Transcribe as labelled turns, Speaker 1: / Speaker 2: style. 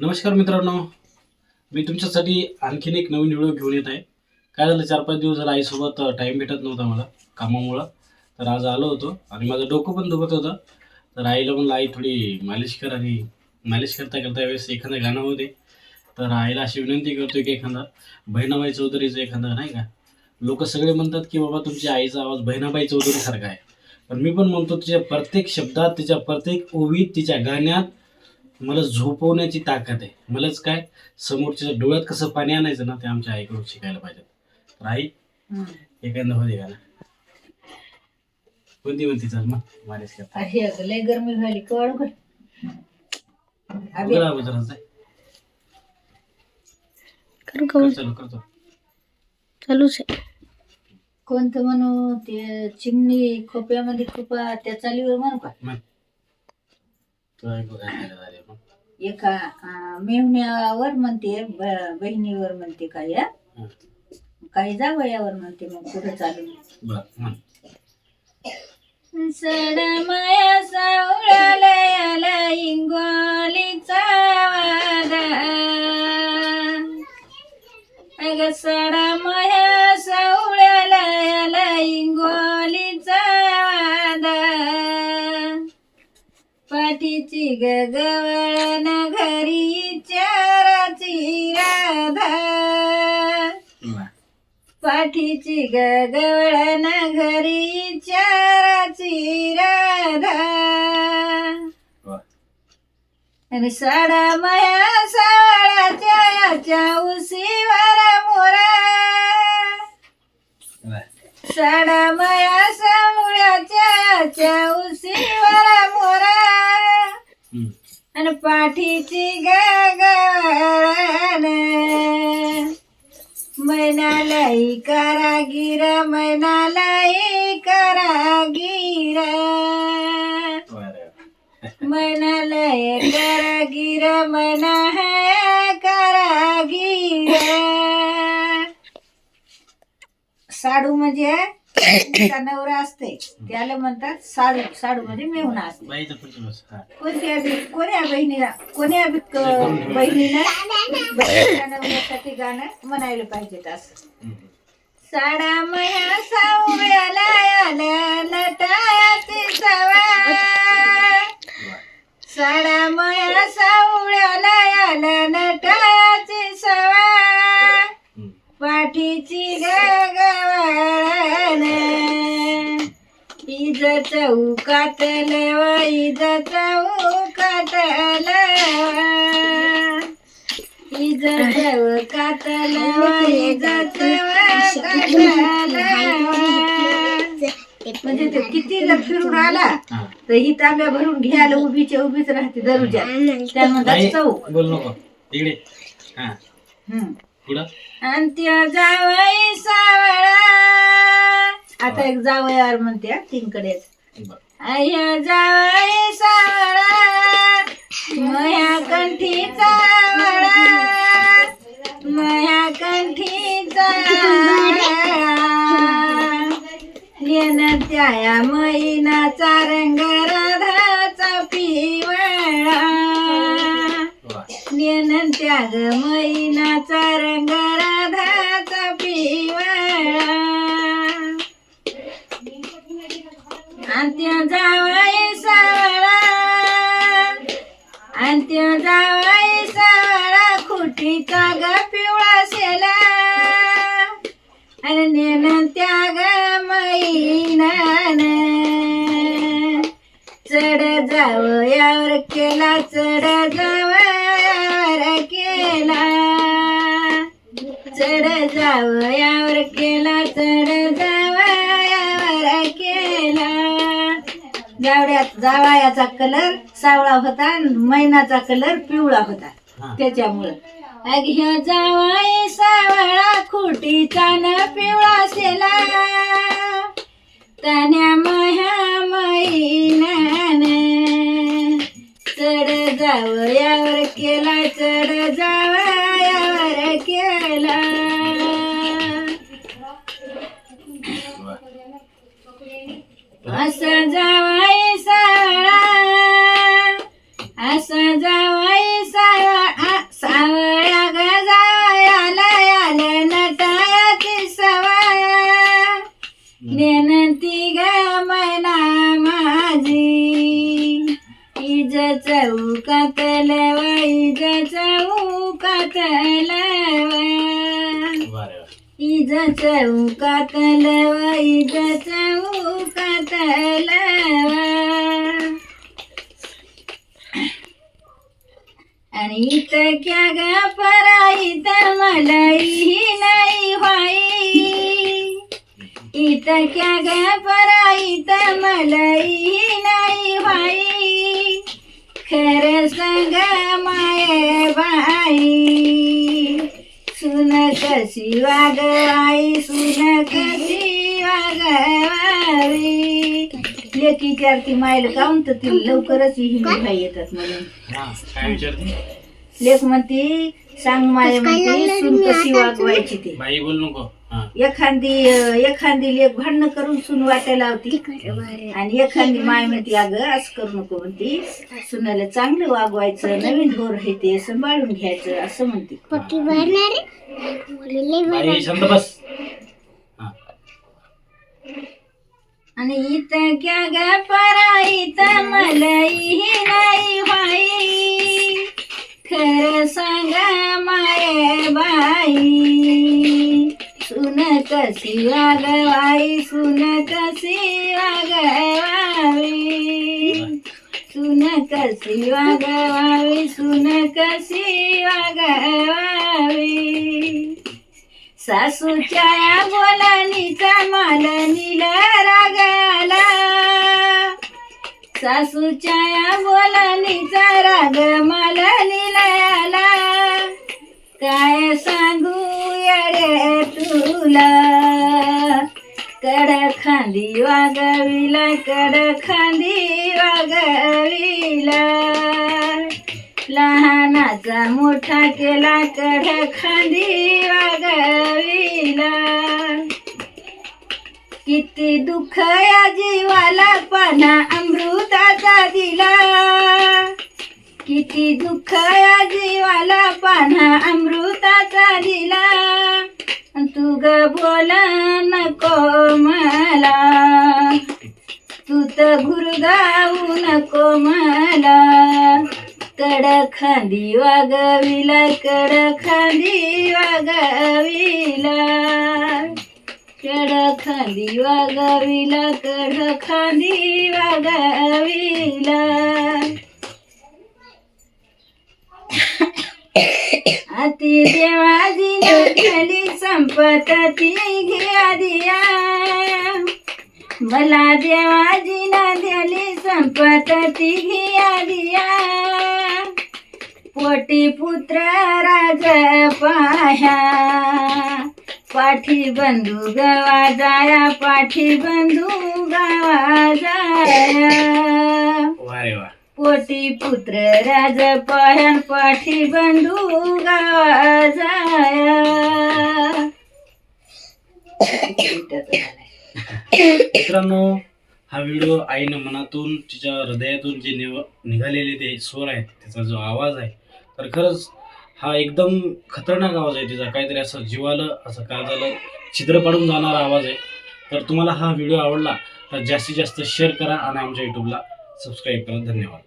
Speaker 1: नमस्कार मित्रांनो. मी तुमच्यासाठी आणखीन एक नवीन व्हिडिओ घेऊन येत आहे. काय झालं चार पाच दिवस झाला आईसोबत टाईम भेटत नव्हता मला कामामुळं. तर आज आलो होतो आणि माझं डोकं पण दुखत होतं. तर आईला म्हणलं आई थोडी मालिश कर आणि मालिश करता करता वेळेस एखादं गाणं होते तर आईला अशी विनंती करतो की एखादा बहिणाबाई चौधरीचं एखादं नाही का? लोक सगळे म्हणतात की बाबा तुमच्या आईचा आवाज बहिणाबाई चौधरीसारखा आहे. पण मी पण म्हणतो तिच्या प्रत्येक शब्दात तिच्या प्रत्येक ओवीत तिच्या गाण्यात मला झोपवण्याची ताकद आहे. मलाच काय समोरच्या डोळ्यात कसं पाणी आणायचं ना ते आमच्या आईकडून शिकायला पाहिजे. तर आई एखादं होते गाणं. कोणती म्हणती चल मग? मालिश करता
Speaker 2: अगं लय गरमी व्हायली कळ उघड अबे.
Speaker 3: करू का?
Speaker 1: चालू करतो.
Speaker 3: चालूच आहे.
Speaker 2: कोणतं म्हणू ते चिमणी खोप्यामध्ये खोपा त्या चालीवर म्हणू का?
Speaker 1: मग तू ऐकू काय झालं झाले मग
Speaker 2: एका अं, मेहुण्यावर म्हणते ब- बहिणीवर म्हणते काय या
Speaker 1: हं.
Speaker 2: काही जावयावर म्हणते मग कुठं चालू
Speaker 1: बरं म्हण.
Speaker 2: माया सावळ्याला इंगोलीचा वादा. अग सडा पाठीची गगवळण घरी चाराची राधा. पाठीची गगवळण घरी चाराची राधा. आणि साडा माया सावळाच्या याच्या उशीवर मोरा.
Speaker 1: वा.
Speaker 2: साडा माया सावळ्याच्या याच्या उशीवर मोरा. आणि पाठीची गगन. मैनालाई गिर मैनालाई
Speaker 1: करा गिर
Speaker 2: मैनालय करा गिर मैना है कारागीर. साडू म्हणजे तिचा नवरा असते त्याला म्हणतात साडू साडू म्हणजे मेहुणा असते
Speaker 1: बाईचं पुढचं बस हा
Speaker 2: कोणत्या बी कोण्या बहिणीला कोण्या बी क- बहिणीनं बहिणीच्या नवऱ्यासाठी गाणं म्हणायला पाहिजे असं
Speaker 1: हम्म.
Speaker 2: साडा मया सावळ्याला आला नटायाची सवा
Speaker 1: वा.
Speaker 2: साडा मया सावळ्याला आला नटायाची सवा
Speaker 1: हम्म.
Speaker 2: पाठीची गगवळण इज म्हणजे ते किती जर फिरून आला. तर ही तांब्या भरून घ्यायला उभीच्या उभीच राहते दरुजात त्या म्हणतात
Speaker 1: बाई,
Speaker 2: चौक
Speaker 1: बोल नको. इकडे. हा.
Speaker 2: हम्म.
Speaker 1: पुढं.
Speaker 2: अंत्य जावई सावळा. आता एक जावयावर म्हणते तीनकडे. आय जावई सावळा मया कंठीचा वळा मया कंठीचा येन त्या मैनाचा रंग राधाचा पिवळा
Speaker 1: वा.
Speaker 2: नेन त्याग मैनाचा रंग अंत्य जावाई सावळा. अंत्य जावाई सावळा खुटीचा ग पिवळा शेला. आणि त्याग मैनान. चढ जाव यावर केला चढ जाव यावर केला. चढ जाव यावर केला चढ जा यावर केला जावड्यात जावयाचा कलर सावळा होता मैनाचा कलर पिवळा होता. त्याच्यामुळं अघ्या जावाई सावळा खुटीचा न पिवळा शेला तान्या मह्या मैनान चढ जावयावर केला चढ जावयावर केला. असा इज चौकात लवा इज चौकात लवा आणि इथं क्या ग परा इथं मलाही नाही व्हाई. इथं क्या ग परा इथं मलाही नाही व्हाई. खरं सांग माये बाई. सुन कशी वागवाई सुन कशी वागवावी लेकी आरती मायला काऊन तर ती लवकरच हिंदी भाई येतात म्हणून लेख म्हणती सांग माय म्हणते सुन कशी वागवायची ती
Speaker 1: बाई बोल नको.
Speaker 2: एखादी एखादी लेख भांडणं करून सून वाटायला होती आणि एखादी माय म्हणती अगं असं करू नको म्हणती. सुनाला चांगलं वागवायचं नवीन ढोर आहे ते सांभाळून घ्यायचं असं म्हणते. आणि इथं क्या ग परा इथं मलाही कशी वागवाई सुन कशी वागवावी सुन कशी वागवावी सुन कशी वागवावी सासूच्या बोलानीचा मला नील रागाला. सासूच्या बोलानीचा राग मला खांदी वागविला कड खांदी वागविला लहानाचा मोठा केला कड खांदी वागविला किती दुःख या जीवाला पाना अमृताचा दिला. किती दुःख या जीवाला पाना अमृताचा दिला. अन तू ग बोल नको मला तू तर नको मला. कड खांदी वागविला कड खांदी वागविला. कड खांदी वागविला कड खांदी वागविला. अति देवाजी नकली संपत ती घ्या दिया. मला देवाजी ना दिली संपत ती घ्या दिया पोटी पुत्र राज पाह्या. पाठी बंधू गवा जाया पाठी बंधू गावा जाया.
Speaker 1: वा रे वा.
Speaker 2: पोटी पुत्र राज पाह्या पाठी बंधू गावा जाया.
Speaker 1: मित्रांनो हा व्हिडिओ आईनं मनातून तिच्या हृदयातून जे निव निघालेले ते स्वर आहेत त्याचा जो आवाज आहे तर खरंच हा एकदम खतरनाक आवाज आहे तिचा. काहीतरी असं जीवाला असं काय झालं छिद्र पाडून जाणारा आवाज आहे. तर तुम्हाला हा व्हिडिओ आवडला तर जास्तीत जास्त शेअर करा आणि आमच्या यूट्यूबला सबस्क्राईब करा. धन्यवाद.